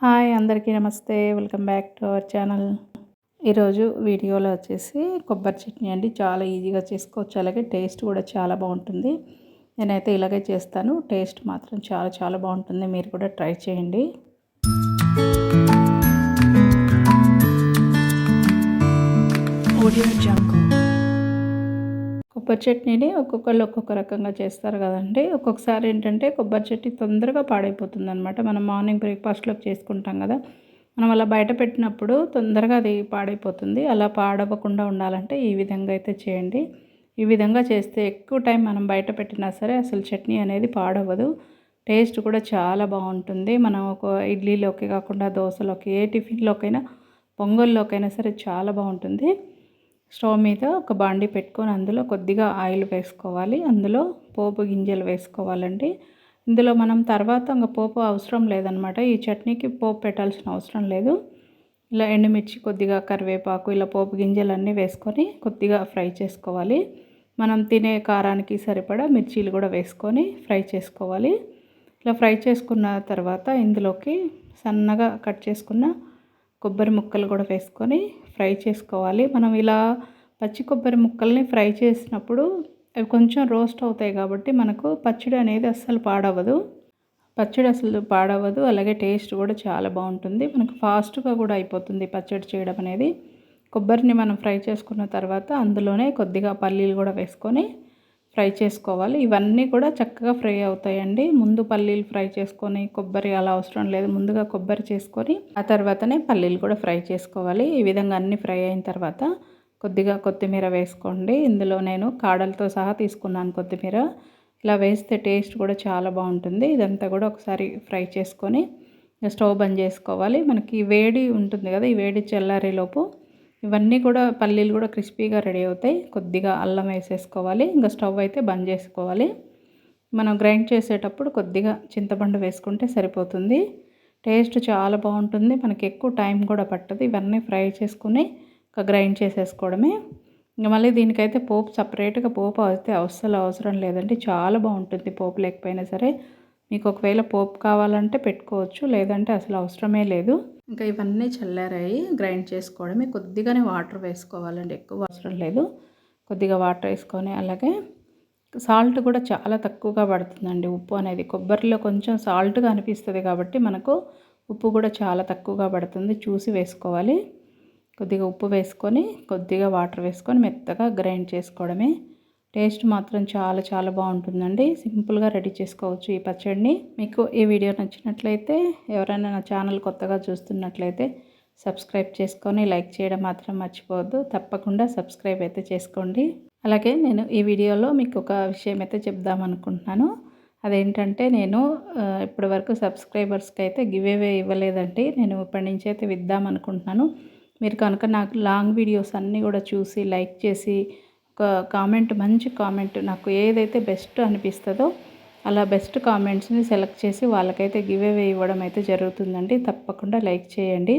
Hi అందరికీ నమస్తే. Welcome back to our channel. ఈరోజు వీడియోలో వచ్చేసి కొబ్బరి చట్నీ అండి. చాలా ఈజీగా చేసుకోవచ్చు. అలాగే టేస్ట్ కూడా చాలా బాగుంటుంది. నేనైతే ఇలాగే చేస్తాను. టేస్ట్ మాత్రం చాలా చాలా బాగుంటుంది. మీరు కూడా ట్రై చేయండి. ఆడియో జంక్ కొబ్బరి చట్నీని ఒక్కొక్కళ్ళు ఒక్కొక్క రకంగా చేస్తారు కదండి. ఒక్కొక్కసారి ఏంటంటే కొబ్బరి చట్నీ తొందరగా పాడైపోతుంది అనమాట మనం మార్నింగ్ బ్రేక్ఫాస్ట్లోకి చేసుకుంటాం కదా. మనం అలా బయట పెట్టినప్పుడు తొందరగా అది పాడైపోతుంది. అలా పాడవకుండా ఉండాలంటే ఈ విధంగా అయితే చేయండి. ఈ విధంగా చేస్తే ఎక్కువ టైం మనం బయట పెట్టినా సరే అసలు చట్నీ అనేది పాడవదు టేస్ట్ కూడా చాలా బాగుంటుంది. మనం ఒక ఇడ్లీలోకి కాకుండా దోశలోకి ఏ టిఫిన్లోకైనా పొంగల్లోకైనా సరే చాలా బాగుంటుంది. స్టవ్ మీద ఒక బాండి పెట్టుకొని అందులో కొద్దిగా ఆయిల్ వేసుకోవాలి. అందులో పోపు గింజలు వేసుకోవాలండి. ఇందులో మనం తర్వాత ఇంకా పోపు అవసరం లేదనమాట. ఈ చట్నీకి పోపు పెట్టాల్సిన అవసరం లేదు. ఇలా ఎండుమిర్చి కొద్దిగా కరివేపాకు ఇలా పోపు గింజలన్నీ వేసుకొని కొద్దిగా ఫ్రై చేసుకోవాలి. మనం తినే కారానికి సరిపడా మిర్చీలు కూడా వేసుకొని ఫ్రై చేసుకోవాలి. ఇలా ఫ్రై చేసుకున్న తర్వాత ఇందులోకి సన్నగా కట్ చేసుకున్న కొబ్బరి ముక్కలు కూడా వేసుకొని ఫ్రై చేసుకోవాలి. మనం ఇలా పచ్చి కొబ్బరి ముక్కల్ని ఫ్రై చేసినప్పుడు అవి కొంచెం రోస్ట్ అవుతాయి కాబట్టి మనకు పచ్చడి అనేది అస్సలు పాడవదు పచ్చడి అసలు పాడవదు అలాగే టేస్ట్ కూడా చాలా బాగుంటుంది. మనకు ఫాస్ట్గా కూడా అయిపోతుంది పచ్చడి చేయడం అనేది. కొబ్బరిని మనం ఫ్రై చేసుకున్న తర్వాత అందులోనే కొద్దిగా పల్లీలు కూడా వేసుకొని ఫ్రై చేసుకోవాలి. ఇవన్నీ కూడా చక్కగా ఫ్రై అవుతాయండి. ముందు పల్లీలు ఫ్రై చేసుకొని కొబ్బరి అలా అవసరం లేదు. ముందుగా కొబ్బరి చేసుకొని ఆ తర్వాతనే పల్లీలు కూడా ఫ్రై చేసుకోవాలి. ఈ విధంగా అన్నీ ఫ్రై అయిన తర్వాత కొద్దిగా కొత్తిమీర వేసుకోండి. ఇందులో నేను కాడలతో సహా తీసుకున్నాను కొత్తిమీర. ఇలా వేస్తే టేస్ట్ కూడా చాలా బాగుంటుంది. ఇదంతా కూడా ఒకసారి ఫ్రై చేసుకొని స్టవ్ బంద్ చేసుకోవాలి. మనకి వేడి ఉంటుంది కదా ఈ వేడి చల్లారేలోపు ఇవన్నీ కూడా పల్లీలు కూడా క్రిస్పీగా రెడీ అవుతాయి. కొద్దిగా అల్లం వేసేసుకోవాలి. ఇంకా స్టవ్ అయితే బంద్ చేసుకోవాలి. మనం గ్రైండ్ చేసేటప్పుడు కొద్దిగా చింతపండు వేసుకుంటే సరిపోతుంది. టేస్ట్ చాలా బాగుంటుంది. మనకి ఎక్కువ టైం కూడా పట్టదు. ఇవన్నీ ఫ్రై చేసుకుని ఇంకా గ్రైండ్ చేసేసుకోవడమే. ఇంకా మళ్ళీ దీనికైతే పోపు సపరేట్గా పోపు అయితే అస్సలు అవసరం లేదండి. చాలా బాగుంటుంది పోపు లేకపోయినా సరే. మీకు ఒకవేళ పోపు కావాలంటే పెట్టుకోవచ్చు లేదంటే అసలు అవసరమే లేదు. ఇంకా ఇవన్నీ చల్లారాయి గ్రైండ్ చేసుకోవడమే. కొద్దిగానే వాటర్ వేసుకోవాలండి ఎక్కువ అవసరం లేదు. కొద్దిగా వాటర్ వేసుకొని అలాగే సాల్ట్ కూడా చాలా తక్కువగా పడుతుందండి ఉప్పు అనేది. కొబ్బరిలో కొంచెం సాల్ట్గా అనిపిస్తుంది కాబట్టి మనకు ఉప్పు కూడా చాలా తక్కువగా పడుతుంది. చూసి వేసుకోవాలి. కొద్దిగా ఉప్పు వేసుకొని కొద్దిగా వాటర్ వేసుకొని మెత్తగా గ్రైండ్ చేసుకోవడమే. టేస్ట్ మాత్రం చాలా చాలా బాగుంటుందండి. సింపుల్గా రెడీ చేసుకోవచ్చు ఈ పచ్చడిని. మీకు ఈ వీడియో నచ్చినట్లయితే ఎవరైనా నా ఛానల్ కొత్తగా చూస్తున్నట్లయితే సబ్స్క్రైబ్ చేసుకొని లైక్ చేయడం మాత్రం మర్చిపోవద్దు. తప్పకుండా సబ్స్క్రైబ్ అయితే చేసుకోండి. అలాగే నేను ఈ వీడియోలో మీకు ఒక విషయం అయితే చెప్దామనుకుంటున్నాను అదేంటంటే నేను ఇప్పటి వరకు సబ్స్క్రైబర్స్కి అయితే గివ్ అవే ఇవ్వలేదండి. నేను ఇప్పటి నుంచి అయితే ఇద్దామనుకుంటున్నాను మీరు కనుక నాకు లాంగ్ వీడియోస్ అన్నీ కూడా చూసి లైక్ చేసి కామెంట్ మంచి కామెంట్ నాకు ఏదైతే బెస్ట్ అనిపిస్తుందో అలా బెస్ట్ కామెంట్స్ని సెలెక్ట్ చేసి వాళ్ళకైతే గివ్ అవే ఇవ్వడం అయితే జరుగుతుందండి. తప్పకుండా లైక్ చేయండి.